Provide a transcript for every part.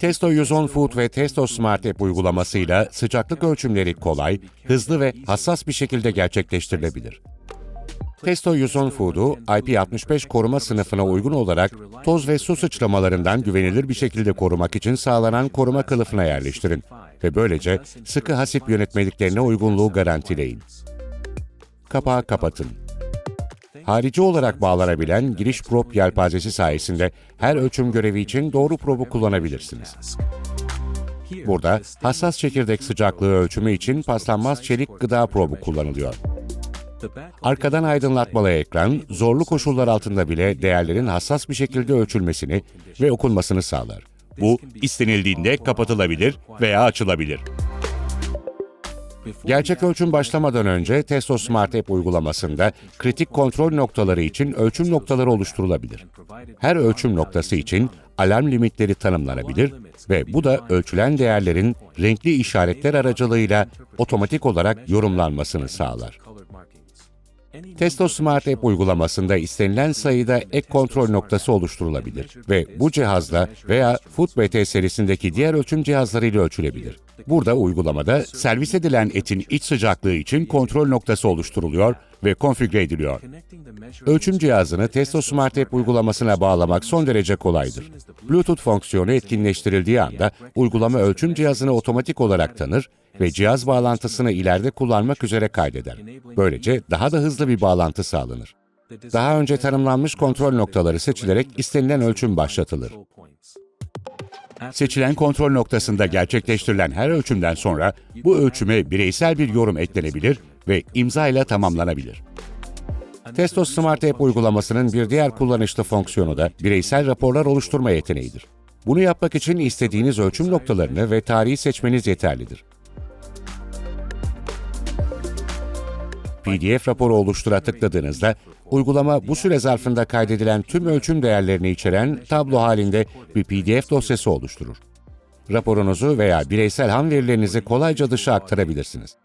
Testo 110 Food ve Testo Smart App uygulamasıyla sıcaklık ölçümleri kolay, hızlı ve hassas bir şekilde gerçekleştirilebilir. Testo 110 Food'u IP65 koruma sınıfına uygun olarak toz ve su sıçramalarından güvenilir bir şekilde korumak için sağlanan koruma kılıfına yerleştirin ve böylece sıkı hasip yönetmeliklerine uygunluğu garantileyin. Kapağı kapatın. Harici olarak bağlanabilen giriş prop yelpazesi sayesinde her ölçüm görevi için doğru probu kullanabilirsiniz. Burada hassas çekirdek sıcaklığı ölçümü için paslanmaz çelik gıda probu kullanılıyor. Arkadan aydınlatmalı ekran, zorlu koşullar altında bile değerlerin hassas bir şekilde ölçülmesini ve okunmasını sağlar. Bu, istenildiğinde kapatılabilir veya açılabilir. Gerçek ölçüm başlamadan önce Testo Smart App uygulamasında kritik kontrol noktaları için ölçüm noktaları oluşturulabilir. Her ölçüm noktası için alarm limitleri tanımlanabilir ve bu da ölçülen değerlerin renkli işaretler aracılığıyla otomatik olarak yorumlanmasını sağlar. Testo Smart App uygulamasında istenilen sayıda ek kontrol noktası oluşturulabilir ve bu cihazla veya FoodBT serisindeki diğer ölçüm cihazlarıyla ölçülebilir. Burada uygulamada servis edilen etin iç sıcaklığı için kontrol noktası oluşturuluyor ve konfigüre ediliyor. Ölçüm cihazını Testo Smart App uygulamasına bağlamak son derece kolaydır. Bluetooth fonksiyonu etkinleştirildiği anda uygulama ölçüm cihazını otomatik olarak tanır ve cihaz bağlantısını ileride kullanmak üzere kaydeder. Böylece daha da hızlı bir bağlantı sağlanır. Daha önce tanımlanmış kontrol noktaları seçilerek istenilen ölçüm başlatılır. Seçilen kontrol noktasında gerçekleştirilen her ölçümden sonra bu ölçüme bireysel bir yorum eklenebilir ve imza ile tamamlanabilir. Testo Smart App uygulamasının bir diğer kullanışlı fonksiyonu da bireysel raporlar oluşturma yeteneğidir. Bunu yapmak için istediğiniz ölçüm noktalarını ve tarihi seçmeniz yeterlidir. PDF raporu oluştura tıkladığınızda, uygulama bu süre zarfında kaydedilen tüm ölçüm değerlerini içeren tablo halinde bir PDF dosyası oluşturur. Raporunuzu veya bireysel ham verilerinizi kolayca dışa aktarabilirsiniz.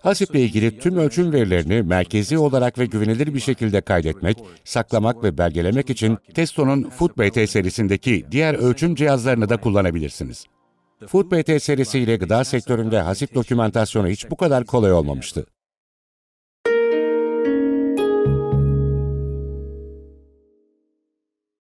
HASIP ile ilgili tüm ölçüm verilerini merkezi olarak ve güvenilir bir şekilde kaydetmek, saklamak ve belgelemek için Testo'nun FoodBT serisindeki diğer ölçüm cihazlarını da kullanabilirsiniz. FoodBT serisiyle gıda sektöründe HASIP dokümantasyonu hiç bu kadar kolay olmamıştı.